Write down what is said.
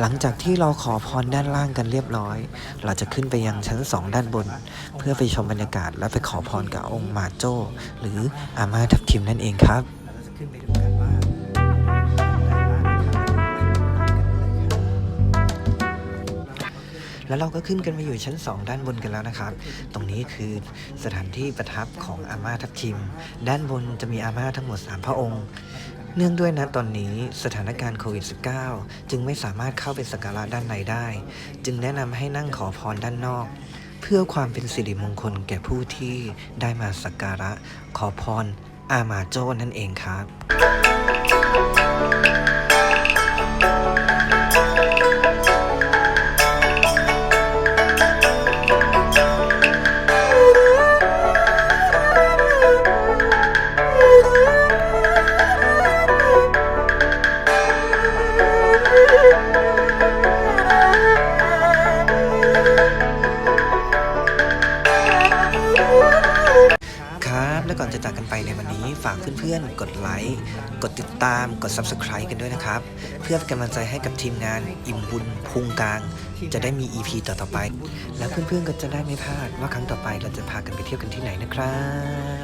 หลังจากที่เราขอพรด้านล่างกันเรียบร้อย เราจะขึ้นไปยังชั้นสองด้านบน เพื่อไปชมบรรยากาศและไปขอพรกับองค์มาโจ้ หรืออามาทับทิมนั่นเองครับเราจะขึ้นไปดูกันว่าแล้วเราก็ขึ้นกันมาอยู่ชั้น 2 ด้านบนกันแล้วนะครับ ตรงนี้คือสถานที่ประทับของอาม่าทับทิม ด้านบนจะมีอาม่าทั้งหมด 3 พระองค์ เนื่องด้วยนะตอนนี้สถานการณ์โควิด -19 จึงไม่สามารถเข้าไปสักการะด้านในได้ จึงแนะนำให้นั่งขอพรด้านนอก เพื่อความเป็นสิริมงคลแก่ผู้ที่ได้มาสักการะขอพรอามาโจ้นั่นเองครับ และก่อนจะจากกันไปในวันนี้ฝากเพื่อนๆ กดไลค์ กดติดตาม กด Subscribe กันด้วยนะครับ เพื่อเป็นกำลังใจให้กับทีมงานอิ่มบุญพุงกลาง จะได้มี EP ต่อๆไป และเพื่อนๆก็จะได้ไม่พลาดว่าครั้งต่อไปเราจะพากันไปเที่ยวกันที่ไหนนะครับ